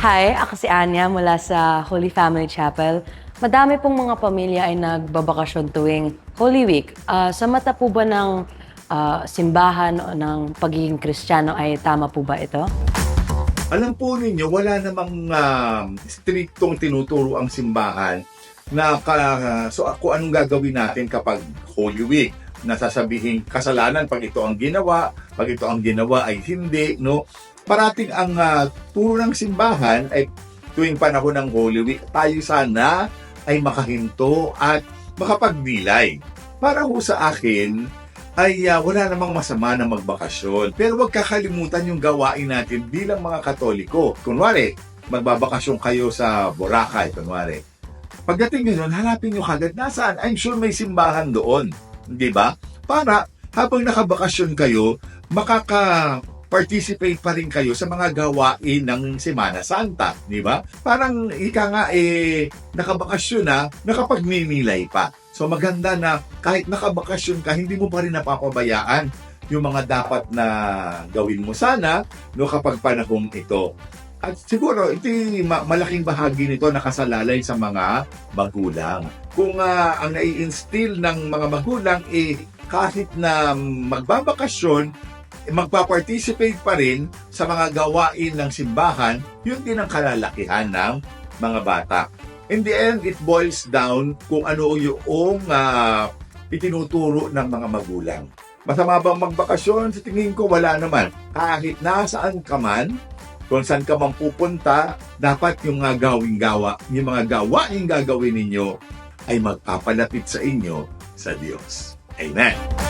Hi, ako si Anya mula sa Holy Family Chapel. Madami pong mga pamilya ay nagbabakasyon tuwing Holy Week. Ah, sa mata po ba ng ah, simbahan o ng pagiging kristyano ay tama po ba ito? Alam po ninyo, wala namang um, striktong tinuturo ang simbahan na ka, so ako anong gagawin natin kapag Holy Week na sasabihin kasalanan pag ito ang ginawa, pag ito ang ginawa ay hindi, no? Parating ang ah, turo ng simbahan ay tuwing panahon ng Holy Week, tayo sana ay makahinto at makapagnilay. Para ho sa akin, ay ah, wala namang masama na magbakasyon. Pero huwag kakalimutan yung gawain natin bilang mga Katoliko. Kunwari, magbabakasyon kayo sa Boracay, kunwari. Pagdating nyo nun, hanapin nyo kagad nasaan. I'm sure may simbahan doon. Di ba? Para habang nakabakasyon kayo, makaka-participate pa rin kayo sa mga gawain ng Semana Santa. Di ba? Parang ika nga eh, nakabakasyon na, nakapagninilay pa. So maganda na kahit nakabakasyon ka, hindi mo pa rin napapabayaan yung mga dapat na gawin mo sana no kapag panahong ito. At siguro ito malaking bahagi nito nakasalalay sa mga magulang. Kung ah, ang nai-instill ng mga magulang eh kahit na magbabakasyon, magpa-participate pa rin sa mga gawain ng simbahan, yun din ang kalalakihan ng mga bata. In the end, it boils down kung ano yung ah, itinuturo ng mga magulang. Masama bang magbakasyon? Sa tingin ko, wala naman. Kahit nasaan ka man, kung saan ka man pupunta, dapat yung mga gawing gawa, yung mga gawain gagawin ninyo ay magpapalapit sa inyo sa Diyos. Amen.